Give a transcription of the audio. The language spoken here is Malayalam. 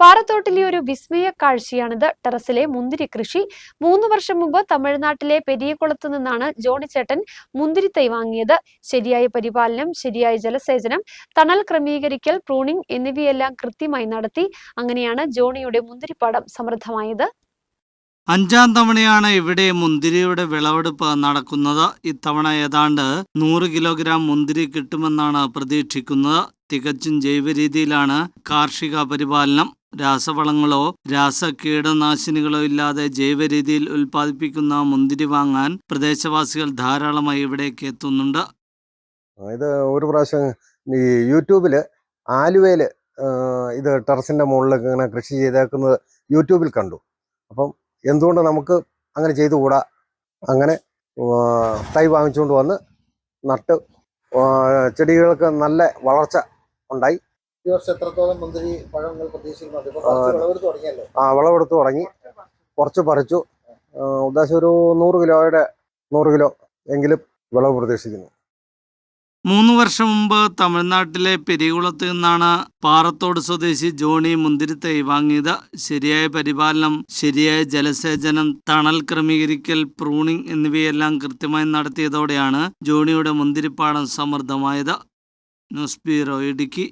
പാറത്തോട്ടിലെ ഒരു വിസ്മയ കാഴ്ചയാണിത്. ടെറസിലെ മുന്തിരി കൃഷി. മൂന്ന് വർഷം മുമ്പ് തമിഴ്നാട്ടിലെ പെരിയകുളത്ത് നിന്നാണ് ജോണിച്ചേട്ടൻ മുന്തിരിത്തൈ വാങ്ങിയത്. ശരിയായ പരിപാലനം ശരിയായ ജലസേചനം തണൽ ക്രമീകരിക്കൽ പ്രൂണിംഗ് എന്നിവയെല്ലാം കൃത്യമായി നടത്തി അങ്ങനെയാണ് ജോണിയുടെ മുന്തിരിപ്പാടം സമൃദ്ധമായത്. അഞ്ചാം തവണയാണ് ഇവിടെ മുന്തിരിയുടെ വിളവെടുപ്പ് നടക്കുന്നത്. ഇത്തവണ ഏതാണ്ട് നൂറ് കിലോഗ്രാം മുന്തിരി കിട്ടുമെന്നാണ് പ്രതീക്ഷിക്കുന്നത്. തികച്ചും ജൈവ രീതിയിലാണ് കാർഷിക പരിപാലനം. രാസവളങ്ങളോ രാസ കീടനാശിനികളോ ഇല്ലാതെ ജൈവരീതിയിൽ ഉൽപ്പാദിപ്പിക്കുന്ന മുന്തിരി വാങ്ങാൻ പ്രദേശവാസികൾ ധാരാളമായി ഇവിടേക്ക് എത്തുന്നുണ്ട്. ഇത് ഒരു പ്രാവശ്യം ഈ യൂട്യൂബിൽ ആലുവയിൽ ഇത് ടെറസിന്റെ മുകളിൽ ഇങ്ങനെ കൃഷി ചെയ്തേക്കുന്നത് യൂട്യൂബിൽ കണ്ടു. അപ്പം എന്തുകൊണ്ട് നമുക്ക് അങ്ങനെ ചെയ്തുകൂടാ? അങ്ങനെ തൈ വാങ്ങിച്ചുകൊണ്ട് വന്ന് നട്ട് ചെടികൾക്ക് നല്ല വളർച്ച ഉണ്ടായി. ഈ വർഷം എത്രത്തോളം മുന്തിരി പഴങ്ങൾ പ്രതീക്ഷിക്കുന്നുണ്ട് ഇപ്പൊ ആ, വിളവെടുത്ത് തുടങ്ങിയല്ലോ? ആ വിളവെടുത്ത് തുടങ്ങി. കുറച്ച് പറിച്ചു. ഉദ്ദേശം ഒരു നൂറ് കിലോയുടെ നൂറ് കിലോ എങ്കിലും വിളവ് പ്രതീക്ഷിക്കുന്നു. മൂന്ന് വർഷം മുമ്പ് തമിഴ്നാട്ടിലെ പെരികുളത്ത് നിന്നാണ് പാറത്തോട് സ്വദേശി ജോണി മുന്തിരിത്തൈ വാങ്ങിയത്. ശരിയായ പരിപാലനം ശരിയായ ജലസേചനം തണൽ ക്രമീകരിക്കൽ പ്രൂണിംഗ് എന്നിവയെല്ലാം കൃത്യമായി നടത്തിയതോടെയാണ് ജോണിയുടെ മുന്തിരിപ്പാടം സമൃദ്ധമായത്. News bureau Idukki.